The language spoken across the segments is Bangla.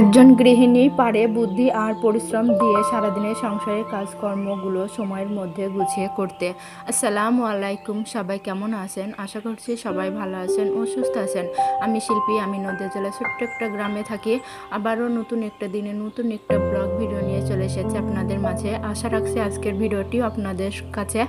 একজন গৃহিণী পারে বুদ্ধি আর পরিশ্রম দিয়ে সারাদিনের সংসারের কাজকর্মগুলো সময়ের মধ্যে গুছিয়ে করতে। আসসালামু আলাইকুম, সবাই কেমন আছেন? আশা করছি সবাই ভালো আছেন ও সুস্থ আছেন। আমি শিল্পী, আমি নদীয়া জেলা ছোট্ট একটা গ্রামে থাকি। আবারও নতুন একটা দিনে নতুন একটা ব্লগ ভিডিও নিয়ে চলে এসেছি আপনাদের মাঝে। আশা রাখছি আজকের ভিডিওটি আপনাদের কাছে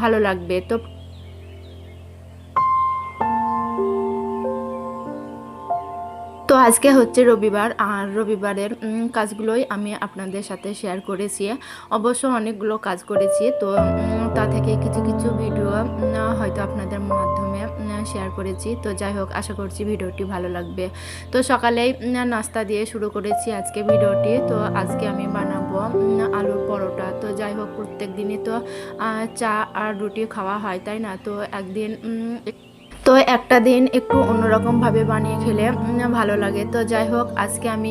ভালো লাগবে। তো আজকে হচ্ছে রবিবার, আর রবিবারের কাজগুলোই আমি আপনাদের সাথে শেয়ার করেছি। অবশ্য অনেকগুলো কাজ করেছি, তো তা থেকে কিছু কিছু ভিডিও হয়তো আপনাদের মাধ্যমে শেয়ার করেছি। তো যাই হোক, আশা করছি ভিডিওটি ভালো লাগবে। তো সকালেই নাস্তা দিয়ে শুরু করেছি আজকে ভিডিওটি। তো আজকে আমি বানাবো আলুর পরোটা। তো যাই হোক, প্রত্যেক দিনই তো চা আর রুটি খাওয়া হয়, তাই না? তো একদিন তো একটা দিন একটু অন্যরকমভাবে বানিয়ে খেলে ভালো লাগে। তো যাই হোক, আজকে আমি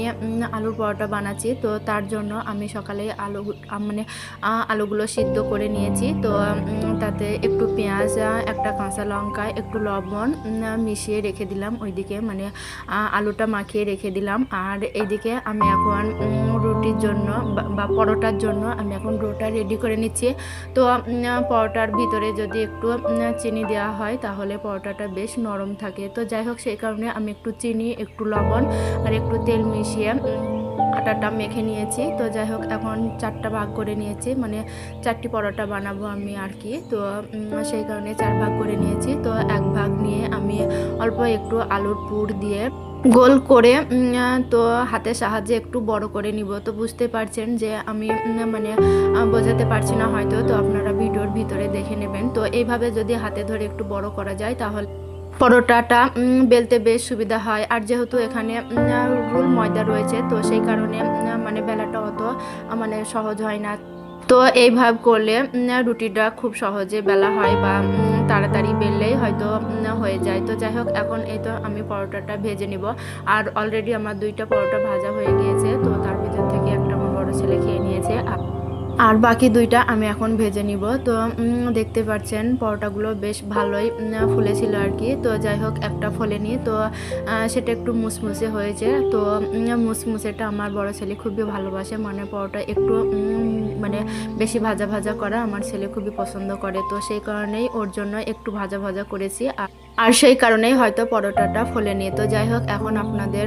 আলুর পরোটা বানাচ্ছি। তো তার জন্য আমি সকালে আলু মানে আলুগুলো সিদ্ধ করে নিয়েছি। তো তাতে একটু পেঁয়াজ একটা কাঁচা লঙ্কা, একটু লবণ মিশিয়ে রেখে দিলাম ওইদিকে। মানে আলুটা মাখিয়ে রেখে দিলাম। আর এইদিকে আমি এখন রুটির জন্য বা- পরোটার জন্য আমি এখন রোটা রেডি করে নিচ্ছি। তো পরোটার ভিতরে যদি একটু চিনি দেওয়া হয়, তাহলে পরোটাটা বেশ নরম থাকে। তো যাই হোক, সেই কারণে আমি একটু চিনি, একটু লবণ আর একটু তেল মিশিয়ে আটাটা মেখে নিয়েছি। তো যাই হোক, এখন চারটা ভাগ করে নিয়েছি। মানে চারটি পরোটা বানাবো আমি আর কি। তো সেই কারণে চার ভাগ করে নিয়েছি। তো এক ভাগ নিয়ে আমি অল্প একটু আলুর পুর দিয়ে গোল করে তো হাতের সাহায্যে একটু বড় করে নিব। তো বুঝতে পারছেন যে আমি মানে বোঝাতে পারছি না হয়তো। তো আপনারা ভিডিওর ভিতরে দেখে নেবেন। তো এইভাবে যদি হাতে ধরে একটু বড় করা যায় তাহলে পরোটাটা বেলতে বেশ সুবিধা হয়। আর যেহেতু এখানে রুল ময়দা রয়েছে, তো সেই কারণে মানে বেলাটা অত মানে সহজ হয় না। তো এইভাবে করলে রুটিটা খুব সহজে বেলা হয় বা তাড়াতাড়ি বেললেই হয়তো হয়ে যায়। তো যাই হোক, এখন এই তো আমি পরোটাটা ভেজে নিব। আর অলরেডি আমার দুইটা পরোটা ভাজা হয়ে গিয়েছে। আর বাকি দুইটা আমি এখন ভেজে নিব। তো দেখতে পাচ্ছেন পরোটাগুলো বেশ ভালোই ফুলেছিল আর কি। তো যাই হোক, একটা ফোলেনি। তো সেটা একটু মুসমুসে হয়েছে। তো মুসমুসেটা আমার বড় ছেলে খুবই ভালোবাসে। মানে পরোটা একটু মানে বেশি ভাজা ভাজা করা আমার ছেলে খুবই পছন্দ করে। তো সেই কারণেই ওর জন্য একটু ভাজা ভাজা করেছি। আর আর সেই কারণেই হয়তো পরোটাটা ফোলেনি তো যাই হোক এখন আপনাদের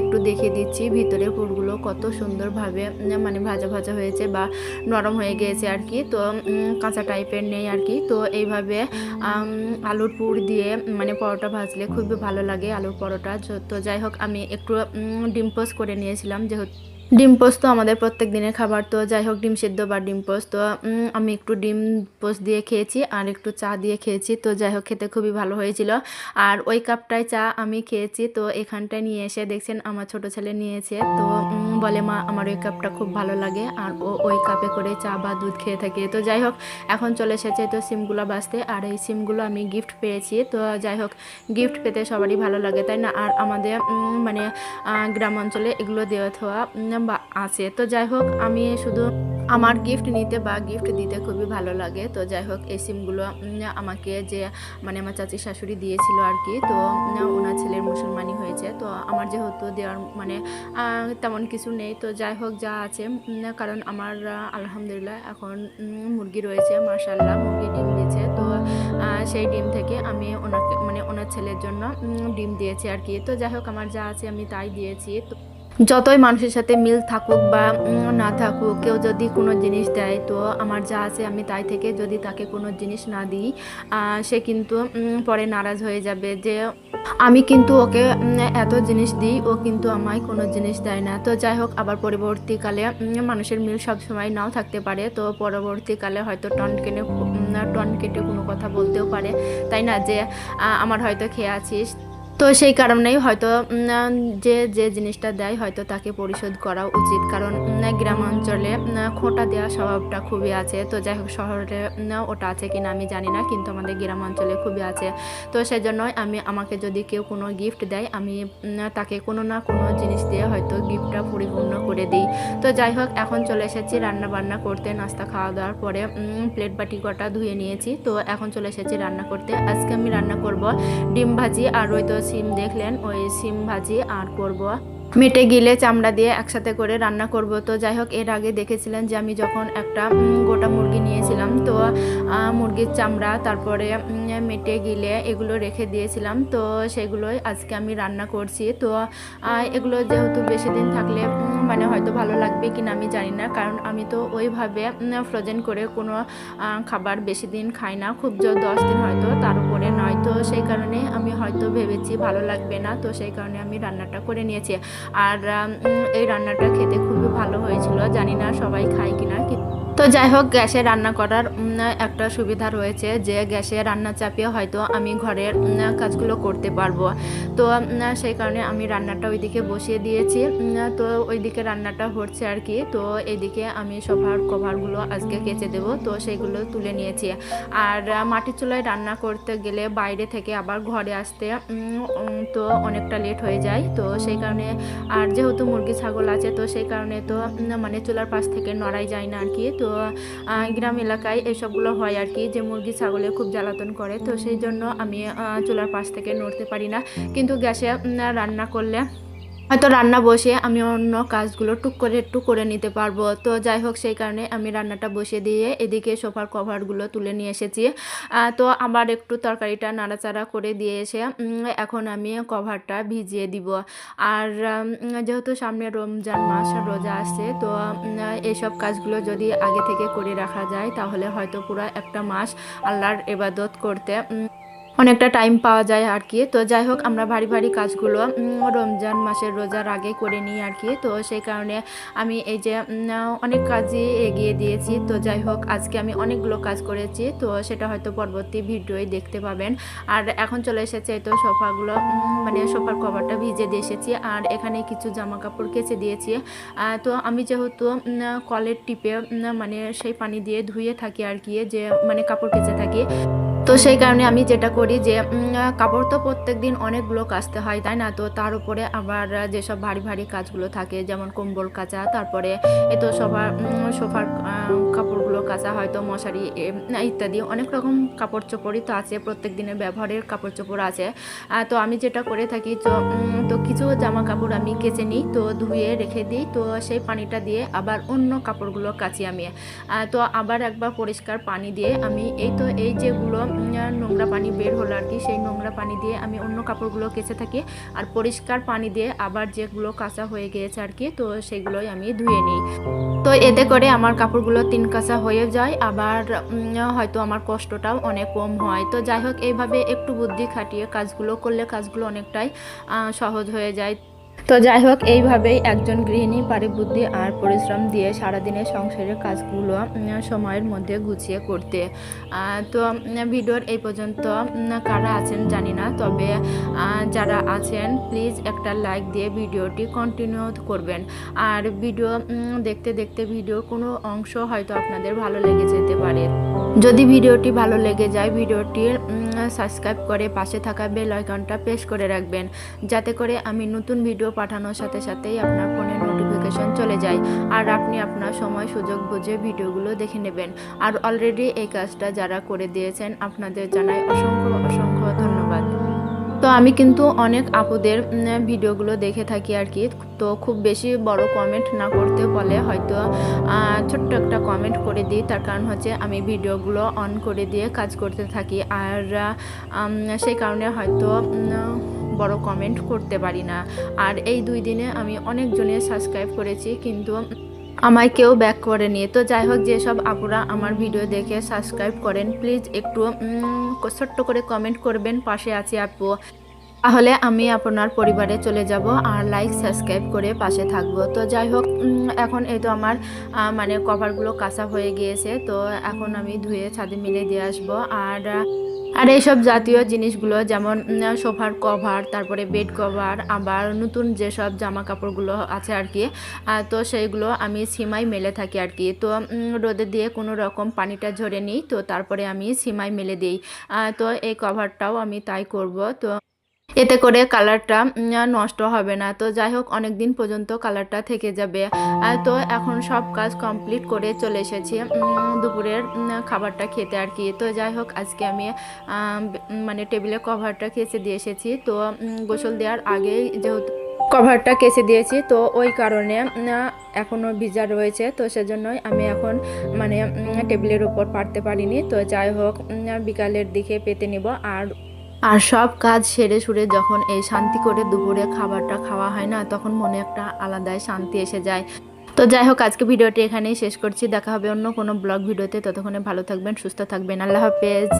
একটু দেখিয়ে দিচ্ছি ভিতরে পুরগুলো কত সুন্দরভাবে মানে ভাজা ভাজা হয়েছে বা নরম হয়ে গিয়েছে আর কি। তো কাঁচা টাইপের নেই আর কি। তো এইভাবে আলুর পুর দিয়ে মানে পরোটা ভাজলে খুবই ভালো লাগে আলুর পরোটা। তো যাই হোক আমি একটু উম, ডিম পোস্ট করে নিয়েছিলাম যেহেতু ডিম পোস্ত আমাদের প্রত্যেক দিনের খাবার। তো যাই হোক, ডিম সেদ্ধ বা ডিম পোস্ট তো আমি একটু ডিম পোস্ট দিয়ে খেয়েছি আর একটু চা দিয়ে খেয়েছি। তো যাই হোক, খেতে খুবই ভালো হয়েছিল। আর ওই কাপটায় চা আমি খেয়েছি। তো এখানটায় নিয়ে এসে দেখছেন, আমার ছোট ছেলে নিয়েছে। তো বলে, মা, আমার ওই কাপটা খুব ভালো লাগে। আর ও ওই কাপে করে চা বা দুধ খেয়ে থাকে। তো যাই হোক, এখন চলে এসেছে তো সিমগুলো বাঁচতে। আর এই সিমগুলো আমি গিফট পেয়েছি। তো যাই হোক গিফট পেতে সবারই ভালো লাগে, তাই না? আর আমাদের মানে গ্রাম অঞ্চলে এগুলো দেওয়া থাওয়া বা আছে। তো যাই হোক আমি শুধু আমার গিফট নিতে বা গিফট দিতে খুবই ভালো লাগে। তো যাই হোক এই সিমগুলো আমাকে যে মানে আমার চাচি শাশুড়ি দিয়েছিল আর কি তো ওনার ছেলের মুসলমানি হয়েছে। তো আমার যেহেতু দেওয়ার মানে তেমন কিছু নেই। তো যাই হোক যা আছে কারণ আমার আলহামদুলিল্লাহ এখন মুরগি রয়েছে মাশাল্লাহ মুরগি ডিম দিয়েছে। তো সেই ডিম থেকে আমি ওনাকে মানে ওনার ছেলের জন্য ডিম দিয়েছি আর কি তো যাই হোক আমার যা আছে আমি তাই দিয়েছি। তো যতই মানুষের সাথে মিল থাকুক বা না থাকুক কেউ যদি কোনো জিনিস দেয় তো আমার যা আছে আমি তাই থেকে যদি তাকে কোনো জিনিস না দিই সে কিন্তু পরে নারাজ হয়ে যাবে যে আমি কিন্তু ওকে এত জিনিস দিই ও কিন্তু আমায় কোনো জিনিস দেয় না। তো যাই হোক আবার পরবর্তীকালে মানুষের মিল সব সময় নাও থাকতে পারে। তো পরবর্তীকালে হয়তো টন উম, টন কেটে কোনো কথা বলতেও পারে। তাই না? যে আমার হয়তো খেয়ে আছিস তো সেই কারণেই হয়তো যে যে জিনিসটা দেয় হয়তো তাকে পরিশোধ করা উচিত। কারণ গ্রাম অঞ্চলে খোঁটা দেওয়া স্বভাবটা খুবই আছে। তো যাই হোক, শহরে ওটা আছে কিনা আমি জানি না, কিন্তু আমাদের গ্রাম অঞ্চলে খুবই আছে। তো সেই জন্যই আমি, আমাকে যদি কেউ কোনো গিফট দেয়, আমি তাকে কোনো না কোনো জিনিস দিয়ে হয়তো গিফটটা পরিপূর্ণ করে দিই। তো যাই হোক, এখন চলে এসেছি রান্না বান্না করতে। নাস্তা খাওয়া দাওয়ার পরে প্লেট বাটি কটা ধুয়ে নিয়েছি। তো এখন চলে এসেছি রান্না করতে। আজকে আমি রান্না করব ডিম ভাজি আর ওই তো সিম দেখলেন ওই সিম ভাজি আর করব। মেটে গিলে চামড়া দিয়ে একসাথে করে রান্না করব। তো যাই হোক, এর আগে দেখেছিলেন যে আমি যখন একটা গোটা মুরগি নিয়েছিলাম, তো মুরগির চামড়া, তারপরে মেটে গিলে এগুলো রেখে দিয়েছিলাম। তো সেগুলোই আজকে আমি রান্না করছি। তো এগুলো যেহেতু বেশি দিন থাকলে মানে হয়তো ভালো লাগবে কিনা আমি জানি না। কারণ আমি তো ওইভাবে ফ্রোজেন করে কোনো খাবার বেশি দিন খাই না। খুব জোর দশ দিন হয়তো তার উপরে নয়। তো সেই কারণে আমি হয়তো ভেবেছি ভালো লাগবে না। তো সেই কারণে আমি রান্নাটা করে নিয়েছি। আর এই রান্নাটা খেতে খুবই ভালো হয়েছিল। জানি না সবাই খায় কিনা তো যাই হোক, গ্যাসে রান্না করার একটা সুবিধা রয়েছে যে গ্যাসে রান্না চাপিয়ে হয়তো আমি ঘরের কাজগুলো করতে পারব। তো সেই কারণে আমি রান্নাটা ওইদিকে বসিয়ে দিয়েছি। তো ওইদিকে রান্নাটা হচ্ছে আর কি। তো এদিকে আমি সোফার কভারগুলো আজকে কেচে দেবো। তো সেগুলো তুলে নিয়েছি। আর মাটির চুলায় রান্না করতে গেলে বাইরে থেকে আবার ঘরে আসতে তো অনেকটা লেট হয়ে যায়। তো সেই কারণে, আর যেহেতু মুরগি ছাগল আছে, তো সেই কারণে তো মানে চুলার পাশ থেকে নড়াই যায় না আর কি। তো গ্রাম এলাকায় এসবগুলো হয় আর কি, যে মুরগি ছাগলে খুব জ্বালাতন করে। তো সেই জন্য আমি চুলার পাশ থেকে নড়তে পারি না। কিন্তু গ্যাসে রান্না করলে হয়তো রান্না বসে আমি অন্য কাজগুলো টুক করে, একটু করে নিতে পারব। তো যাই হোক, সেই কারণে আমি রান্নাটা বসিয়ে দিয়ে এদিকে সোফার কভারগুলো তুলে নিয়ে এসেছি। তো আবার একটু তরকারিটা নাড়াচাড়া করে দিয়ে এসে এখন আমি কভারটা ভিজিয়ে দিব। আর যেহেতু সামনে রমজান মাস রোজা আসছে, তো এইসব কাজগুলো যদি আগে থেকে করে রাখা যায়, তাহলে হয়তো পুরো একটা মাস আল্লাহর এবাদত করতে অনেকটা টাইম পাওয়া যায় আর কি। তো যাই হোক, আমরা ভারী ভারী কাজগুলো রমজান মাসের রোজার আগে করে নিই আর কি। তো সেই কারণে আমি এই যে অনেক কাজই এগিয়ে দিয়েছি। তো যাই হোক, আজকে আমি অনেকগুলো কাজ করেছি। তো সেটা হয়তো পরবর্তী ভিডিওয় দেখতে পাবেন। আর এখন চলে এসেছে তো সোফাগুলো মানে সোফার কভারটা ভিজে দিয়ে এসেছি। আর এখানে কিছু জামা কাপড় কেচে দিয়েছি। তো আমি যেহেতু কলের টিপে মানে সেই পানি দিয়ে ধুয়ে থাকি আর কি, যে মানে কাপড় কেচে থাকি। তো সেই কারণে আমি যেটা করি যে কাপড় তো প্রত্যেক দিন অনেকগুলো কাচতে হয়, তাই না? তো তার উপরে আবার যেসব ভারী ভারী কাজগুলো থাকে, যেমন কম্বল কাচা, তারপরে এ তো সবার সোফার কাপড়গুলো কাচা হয়তো মশারি ইত্যাদি অনেক রকম কাপড় চোপড়ই তো আছে প্রত্যেক দিনের ব্যবহারের কাপড় চোপড় আছে। তো আমি যেটা করে থাকি, তো তো কিছু জামা কাপড় আমি কেচে নিই, তো ধুয়ে রেখে দিই, তো সেই পানিটা দিয়ে আবার অন্য কাপড়গুলো কাচি আমি। তো আবার একবার পরিষ্কার পানি দিয়ে আমি, এই তো এই যেগুলো নোংরা পানি বের হলো আর কি। সেই নোংরা পানি দিয়ে আমি অন্য কাপড়গুলো কেচে থাকি আর পরিষ্কার পানি দিয়ে আবার যেগুলো কাঁচা হয়ে গিয়েছে আর কি, তো সেগুলোই আমি ধুয়ে নিই। তো এতে করে আমার কাপড়গুলো তিন কাঁচা হয়ে যায়, আবার হয়তো আমার কষ্টটাও অনেক কম হয়। তো যাই হোক, এইভাবে একটু বুদ্ধি খাটিয়ে কাজগুলো করলে কাজগুলো অনেকটাই সহজ হয়ে যায়। তো যাই হোক, এইভাবেই একজন গৃহিণী বুদ্ধি আর পরিশ্রম দিয়ে সারাদিনের সংসারের কাজগুলো সময়ের মধ্যে গুছিয়ে করতে। তো ভিডিওর এই পর্যন্ত কারা আছেন জানি না, তবে যারা আছেন প্লিজ একটা লাইক দিয়ে ভিডিওটি কন্টিনিউ করবেন। আর ভিডিও দেখতে দেখতে ভিডিও কোনো অংশ হয়তো আপনাদের ভালো লেগে যেতে পারে। যদি ভিডিওটি ভালো লেগে যায় ভিডিওটি সাবস্ক্রাইব করে পাশে থাকা বেল আইকনটা প্রেস করে রাখবেন, যাতে করে আমি নতুন ভিডিও পাঠানোর সাথে সাথেই আপনার ফোনে নোটিফিকেশন চলে যায় আর আপনি আপনার সময়, সুযোগ বুঝে ভিডিওগুলো দেখে নেবেন। আর অলরেডি এই কাজটা যারা করে দিয়েছেন, আপনাদের জানাই অসংখ্য অসংখ্য তো আমি কিন্তু অনেক আপুদের ভিডিওগুলো দেখে থাকি আর কি। তো খুব বেশি বড় কমেন্ট না করতে বলে হয়তো ছোট্ট একটা কমেন্ট করে দিই। তার কারণ হচ্ছে আমি ভিডিওগুলো অন করে দিয়ে কাজ করতে থাকি। আর সেই কারণে হয়তো বড় কমেন্ট করতে পারি না। আর এই দুই দিনে আমি অনেকজনের সাবস্ক্রাইব করেছি। কিন্তু আমায় কেউ ব্যাক করে নিয়ে তো যাই হোক যেসব আপুরা আমার ভিডিও দেখে সাবস্ক্রাইব করেন প্লিজ একটু ছোট্ট করে কমেন্ট করবেন, পাশে আছি আপু। তাহলে আমি আপনার পরিবারে চলে যাব আর লাইক সাবস্ক্রাইব করে পাশে থাকব। তো যাই হোক এখন এই তো আমার মানে কভারগুলো কাঁচা হয়ে গিয়েছে। তো এখন আমি ধুয়ে ছাদে মিলে দিয়ে আসব। আর আর এইসব জাতীয় জিনিসগুলো যেমন সোফার কভার, তারপরে বেড কভার, আবার নতুন যেসব জামা কাপড়গুলো আছে আর কি তো সেইগুলো আমি সিমাই মেলে থাকি আর কি। তো রোদে দিয়ে কোনো রকম পানিটা ঝরে নিই, তো তারপরে আমি সিমাই মেলে দিই। তো এই কভারটাও আমি তাই করব, তো এতে করে কালারটা নষ্ট হবে না। তো যাই হোক অনেক দিন পর্যন্ত কালারটা থেকে যাবে। তো এখন সব কাজ কমপ্লিট করে চলে এসেছি দুপুরের খাবারটা খেতে আর কি। তো যাই হোক, আজকে আমি মানে টেবিলে কভারটা খেতে দিয়ে এসেছি। তো গোসল দেওয়ার আগেই যেহেতু কভারটা কেচে দিয়েছি, তো ওই কারণে এখনও ভিজা রয়েছে। তো সেজন্যই আমি এখন মানে টেবিলের উপর পারতে পারিনি। তো যাই হোক বিকালের দিকে পেতে নিব। আর আর সব কাজ সেরে সুরে যখন এই শান্তি করে দুপুরে খাবারটা খাওয়া হয় না, তখন মনে একটা আলাদাই শান্তি এসে যায়। তো যাই হোক, আজকে ভিডিওটি এখানেই শেষ করছি। দেখা হবে অন্য কোনো ব্লগ ভিডিওতে। ততক্ষণে ভালো থাকবেন, সুস্থ থাকবেন। আল্লাহ হাফেজ।